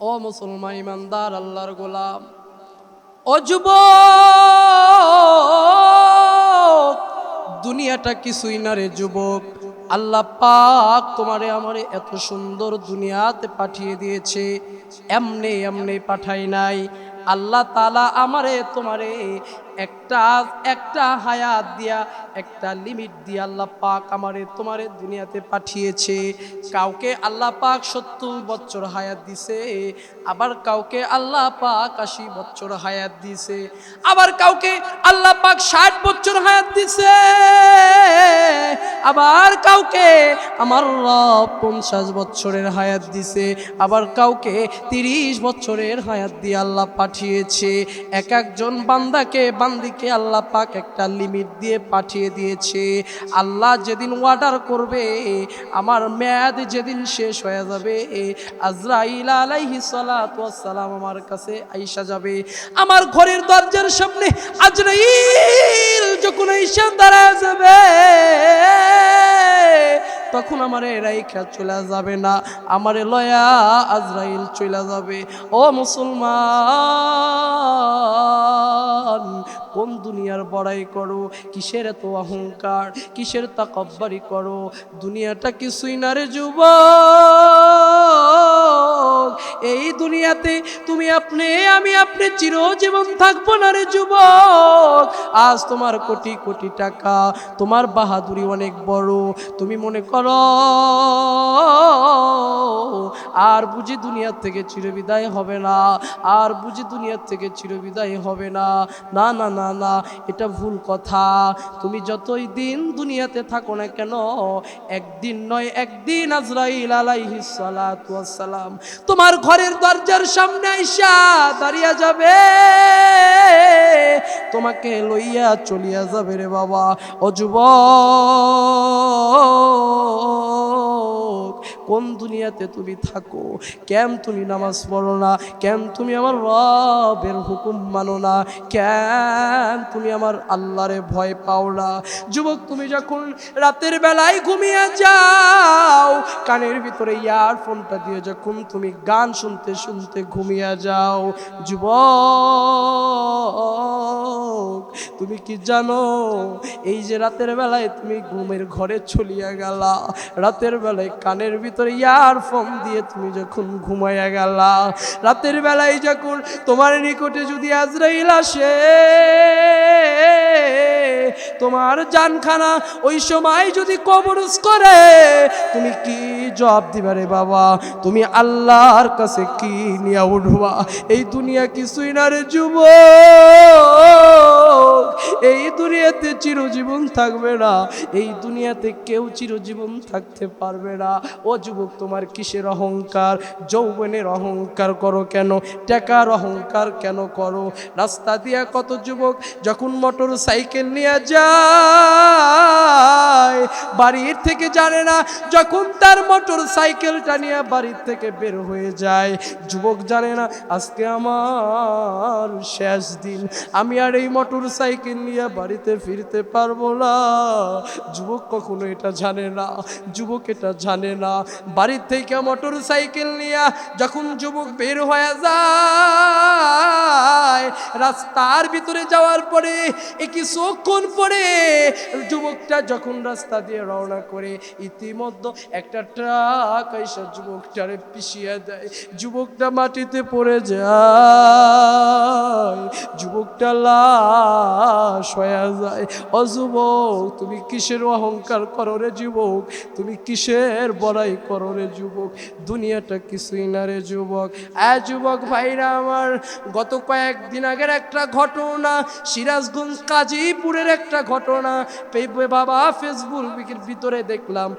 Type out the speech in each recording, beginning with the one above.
ও মুসলমান ইমানদার, আল্লাহর গোলাম। ও যুব দুনিয়াটা কিছুই না রে যুবক। আল্লাহ পাক তোমারে আমারে এত সুন্দর দুনিয়াতে পাঠিয়ে দিয়েছে। এমনি এমনি পাঠাই নাই। আল্লাহ তালা আমারে, তোমারে একটা একটা হায়াত দিয়া, একটা লিমিট দিয়া আল্লাহ পাক আমারে, তোমারে দুনিয়াতে পাঠিয়েছে। কাউকে আল্লাহ পাক সত্তর বছর হায়াত দিছে, আবার কাউকে আল্লাহ পাক আশি বছর হায়াত দিছে, আবার কাউকে আল্লাহ পাক ষাট বছর হায়াত দিছে। আবার কাউকে, আমার রব পঞ্চাশ বছরের হায়াত দিছে, আবার কাউকে তিরিশ বছরের হায়াত দিয়ে আল্লাহ পাঠিয়েছে। এক একজন বান্দাকে, বান্দিকে আল্লাহ পাক একটা লিমিট দিয়ে পাঠিয়ে দিয়েছে। আল্লাহ যেদিন অর্ডার করবে, আমার মেয়াদ যেদিন শেষ হয়ে যাবে, আজরাইল আলাইহি সালাম আমার কাছে আইসা যাবে। আমার ঘরের দরজার সামনে আজরাইল যখন আইসা দাঁড়ায় যাবে তখন আমার এরাই খেয়াল চলে যাবে না। আমার লয়া আজরাইল চলে যাবে। ও মুসলমান! কোন দুনিয়ার বড়াই করো? কিসের এত অহংকার? কিসের তাকব্বারি করো? দুনিয়াটা কিছুই না রে যুবক? এই দুনিয়াতে তুমি আপনি, আমি আপনি চিরজীবন থাকব না রে যুবক। আজ তোমার কোটি কোটি টাকা, তোমার বাহাদুরি অনেক বড়। তুমি মনে করো, আর বুঝি দুনিয়ার থেকে চিরবিদায় হবে না, আর বুঝি দুনিয়ার থেকে চিরবিদায় হবে না না না না না এটা ভুল কথা। তুমি যতই দিন দুনিয়াতে থাকো না কেন, একদিন নয়, একদিন আজরাইল আলাইহিস সালাতু ওয়াস সালাম তোমার ঘরের দরজার সামনে আইসা দাঁড়িয়ে যাবে। তোমাকে লইয়া চলিয়া যাবে রে বাবা। ও যুবক! কোন দুনিয়াতে তুমি থাকো? কেন তুমি নামাজ পড়ো না? কেন তুমি আমার রবের হুকুম মানো না? কেন তুমি আমার আল্লাহরে ভয় পাও না? যুবক, তুমি যখন রাতের বেলায় ঘুমিয়ে যাও, কানের ভিতরে ইয়ারফোনটা দিয়ে যখন তুমি গান শুনতে শুনতে ঘুমিয়ে যাও, যুবক তুমি কি জানো, এই যে রাতের বেলায় তুমি ঘুমের ঘরে চলিয়া গেলা, রাতের বেলায় কানের ভিতরে ইয়ারফোন দিয়ে তুমি যখন ঘুমাইয়া গেলা, রাতের বেলায় যখন তোমার নিকটে যদি আজরাইল আসে, তোমার জানখানা ওই সময় যদি কবরস করে, তুমি কি জবাব দিবা রে বাবা? তুমি আল্লাহর কাছে কি নিয়ে উঠবা? এই দুনিয়া কিছুই না রে যুব এই দুনিয়াতে চিরজীবন থাকবে না, এই দুনিয়াতে কেউ চিরজীবন থাকতে পারবে না। ও যুবক, তোমার কিসের অহংকার? যৌবনের অহংকার করো কেন? টাকার অহংকার কেন করো? রাস্তা দিয়া কত যুবক যখন মোটর সাইকেল নিয়ে যায়, বাড়ির থেকে জানে না, যখন তার মোটর সাইকেলটা নিয়ে বাড়ির থেকে বের হয়ে যায়। যুবক জানে না, আজকে আমার শেষ দিন, আমি আর এই মোটর সাইকেল নিয়ে বাড়িতে ফিরতে পারব না। যুবক কখনো এটা জানে না, যুবক এটা জানে না। বাড়ির থেকে মোটর সাইকেল নিয়ে যখন যুবক বের হয়ে যায়, রাস্তার ভিতরে যাওয়ার পরে এ কিছুক্ষণ পরে যুবকটা যখন রাস্তা দিয়ে রওনা করে, ইতিমধ্যে একটা ট্রাক এসে যুবকটারে পিছিয়ে দেয়। যুবকটা মাটিতে পড়ে যায়, যুবকটা লাশ হয়ে যায় ও তুমি কিসের অহংকার করো রে যুবক? তুমি কিসের বড়াই করো রে যুবক? দুনিয়াটা কিছুই না রে যুবক। এ যুবক ভাইরা আমার, গত কয়েকদিন আগের একটা ঘটনা, সিরাজগঞ্জ কাজীপুরের একটা ঘটনা বাবা ফেসবুকের ভিতরে দেখলাম,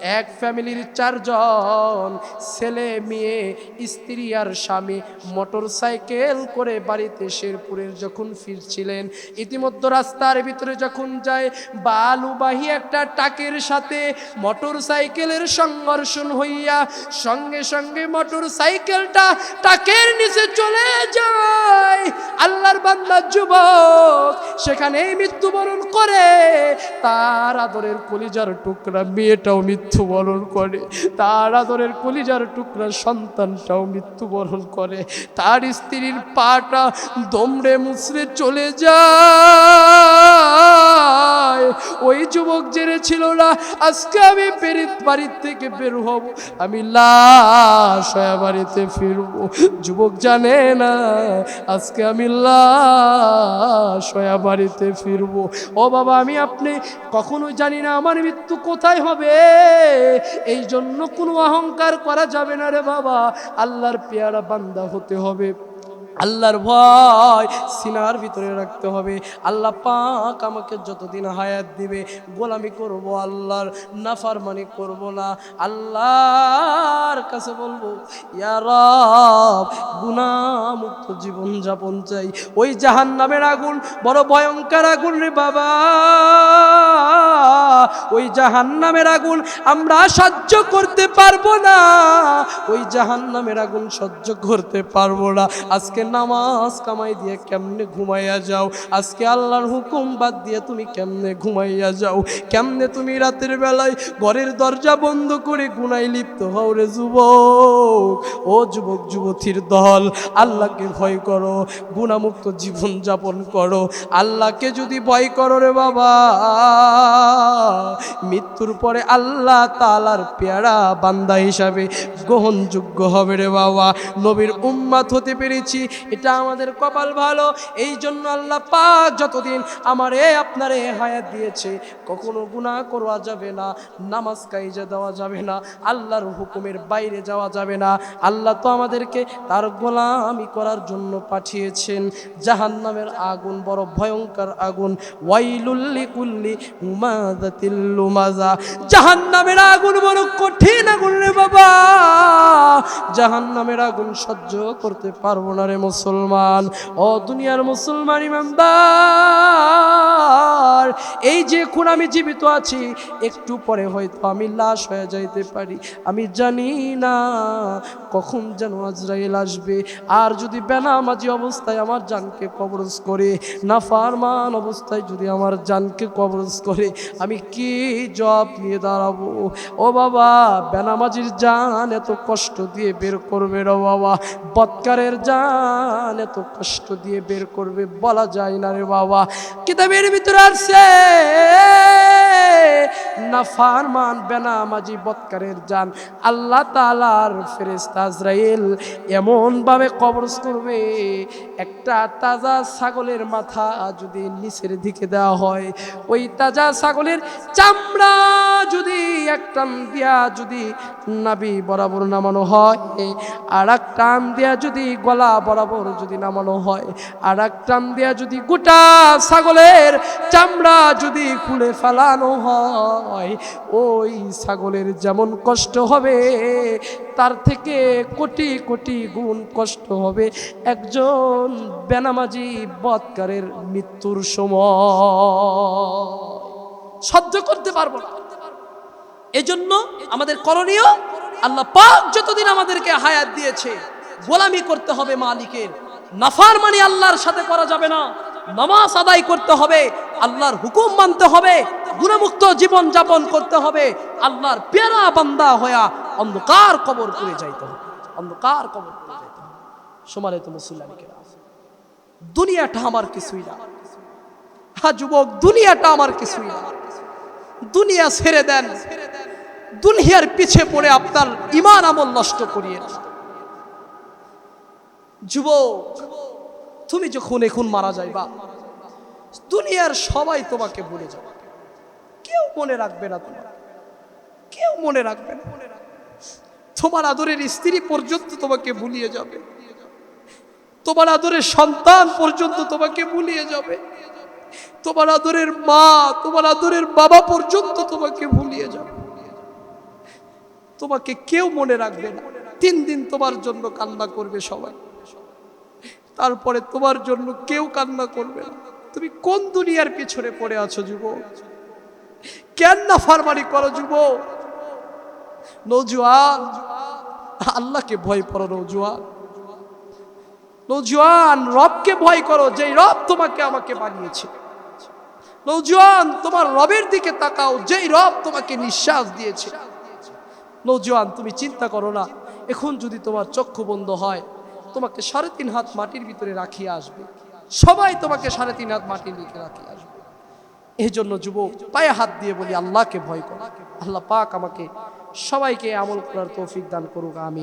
এক ফ্যামিলির চারজন, ছেলে, মেয়ে, স্ত্রী আর স্বামী মোটর সাইকেল করে বাড়িতে শেরপুরের যখন ফিরছিলেন, ইতিমধ্যে রাস্তার ভিতরে যখন যায়, বালুবাহী একটা টাকের সাথে মোটর সাইকেলের সংঘর্ষণ হইয়া সঙ্গে সঙ্গে মোটর সাইকেলটা টাকের নিচে চলে যায়। বান্দা যুবক সেখানেই মৃত্যুবরণ করে, তার আদরের কলিজার টুকরা মেয়েটাও মৃত্যুবরণ করে, তার আদরের কলিজার টুকরা সন্তানটাও মৃত্যুবরণ করে, তার স্ত্রীর পাটা দমড়ে মুসড়ে চলে যায়। ওই যুবক জেনে ছিল না, আজকে আমি পেরিত বাড়ির থেকে বের হব, আমি লাশ হয়ে বাড়িতে ফিরবো। যুবক জানে না, আজকে আমি লাশ হয়ে বাড়িতে ফিরবো। ও বাবা, আমি আপনি কখনো জানি না আমার মৃত্যু কোথায় হবে। এই জন্য কোনো অহংকার করা যাবে না রে বাবা, আল্লাহর পেয়ারা বান্দা হতে হবে। আল্লাহর ভয় সিনার ভিতরে রাখতে হবে। আল্লাহ পাক আমাকে যতদিন হায়াত দিবে, গোলামি করব আল্লাহর নাফার মানে করব না। আল্লাহর কাছে বলব, ইয়া রব গুনাহমুক্ত জীবন যাপন চাই। ওই জাহান নামের আগুন, বড় ভয়ঙ্কর আগুন রে বাবা। ওই জাহান নামের আগুন আমরা সহ্য করতে পারব না। ওই জাহান নামের আগুন সহ্য করতে পারব না। আজকে নামাজ কামাই দিয়ে কেমনে ঘুমাইয়া যাও? আজকে আল্লাহর হুকুম বাদ দিয়ে তুমি কেমনে ঘুমাইয়া যাও? কেমনে তুমি রাতের বেলায় ঘরের দরজা বন্ধ করে গুনাই লিপ্ত হও রে যুবক? ও যুবক, যুবতীর দল আল্লাহকে ভয় করো গুণামুক্ত জীবন যাপন করো। আল্লাহকে যদি ভয় করো রে বাবা। মৃত্যুর পরে আল্লাহ তালার পেয়ারা বান্দা হিসাবে গ্রহণযোগ্য হবে রে বাবা। নবীর উম্মাত হতে পেরেছি, এটা আমাদের কপাল ভালো। এই জন্য আল্লাহ পাক যতদিন আমারে, আপনারে হায়াত দিয়েছে, কখনো গুনাহ করা যাবে না, নামাজ কাইজা দেওয়া যাবে না, আল্লাহর হুকুমের বাইরে যাওয়া যাবে না। আল্লাহ তো আমাদেরকে তার গোলামি করার জন্য পাঠিয়েছেন। জাহান্নামের আগুন, বড় ভয়ঙ্কর আগুন। ওয়াইলুল্লি কুল্লি হুমাদাতিল লুমাজা জাহান্নামের আগুন বড় কঠিন আগুন রে বাবা। জাহান্নামের আগুন সহ্য করতে পারব না রে মুসলমান। ও দুনিয়ার মুসলমান ইমানদার, এই যে এখন আমি জীবিত আছি, একটু পরে হয়তো আমি লাশ হয়ে যাইতে পারি। আমি জানি না কখন যেন আজরাইল আসবে। আর যদি বেনামাজি অবস্থায় আমার জানকে কবরজ করে না ফারমান অবস্থায় যদি আমার জানকে কবরজ করে, আমি কি জব নিয়ে দাঁড়াবো। ও বাবা, বেনামাজির জান এত কষ্ট দিয়ে বের করবে রে বাবা। বৎকারের জান এত কষ্ট দিয়ে বের করবে, বলা যায় না রে বাবা। কিতাবের ভিতরে আসছে। না ফারমান বেনামাজি, বৎকারের যান। আল্লাহ তালার ফেরেস্তা এমনভাবে কবরস করবে, একটা তাজা ছাগলের মাথা যদি নিচের দিকে দেওয়া হয়, ওই তাজা ছাগলের চামড়া যদি এক টান দিয়া যদি নাবি বরাবর নামানো হয় আর এক টান দিয়া যদি গলা বরাবর যদি নামানো হয় আর এক টান দিয়া যদি গোটা ছাগলের চামড়া যদি খুলে ফেলানো হয়, ওই ছাগলের যেমন কষ্ট হবে, তার থেকে কোটি কোটি গুণ কষ্ট হবে একজন বেনামাজি বৎকারের মৃত্যুর সময়। সহ্য করতে পারব না। এজন্য আমাদের করণীয় আল্লাহ পাক যতদিন আমাদেরকে হায়াত দিয়েছে, গোলামি করতে হবে মালিকের। নাফার মানে আল্লাহর সাথে করা যাবে না। নামাজ আদায় করতে হবে, আল্লাহর হুকুম মানতে হবে, গুণমুক্ত জীবন যাপন করতে হবে, আল্লাহর পেয়ারা বান্দা হইয়া অন্ধকার কবর করে যাইতে হবে। অন্ধকার কবর করে যাইতে হবে। সমানে তো মুসল্লানিকে দুনিয়াটা আমার কিছুই না। হ্যাঁ যুবক, দুনিয়াটা আমার কিছুই না। দুনিয়া ছেড়ে দেন। দুনিয়ার পিছে পড়ে আপনার ইমান আমল নষ্ট করিয়ে না যুবক, তুমি যখন এখন মারা যাইবা, দুনিয়ার সবাই তোমাকে ভুলে যাবে। কেউ মনে রাখবে না তোমার। কেউ মনে রাখবে না। তোমার আদরের স্ত্রী পর্যন্ত তোমাকে ভুলিয়ে যাবে। তোমার আদরের সন্তান পর্যন্ত তোমাকে ভুলিয়ে যাবে। তোমার আদরের মা, তোমার আদরের বাবা পর্যন্ত তোমাকে ভুলিয়ে যাবে। তোমাকে কেউ মনে রাখবে না। তিন দিন তোমার জন্য কান্না করবে সবাই। তারপরে তোমার জন্য কেউ কান্না করবে না। তুমি কোন দুনিয়ার পিছনে পড়ে আছো যুব কেন না ফারমারি করো যুবক? নৌজুয়ান আল্লাহকে ভয় করো নৌজুয়ান নজুয়ান রবকে ভয় করো যেই রব তোমাকে আমাকে বানিয়েছে। নৌজুয়ান তোমার রবের দিকে তাকাও যেই রব তোমাকে নিঃশ্বাস দিয়েছে। নৌজওয়ান, তুমি চিন্তা করো না। এখন যদি তোমার চক্ষু বন্ধ হয়, তোমাকে সাড়ে তিন হাত মাটির ভিতরে রাখিয়ে আসবে। সবাই তোমাকে সাড়ে তিন হাত মাটির ভিতরে রাখিয়ে আসবে। এই জন্য যুবক, পায়ে হাত দিয়ে বলি, আল্লাহকে ভয় করো। আল্লাহ পাক আমাকে সবাইকে আমল করার তৌফিক দান করুক আমি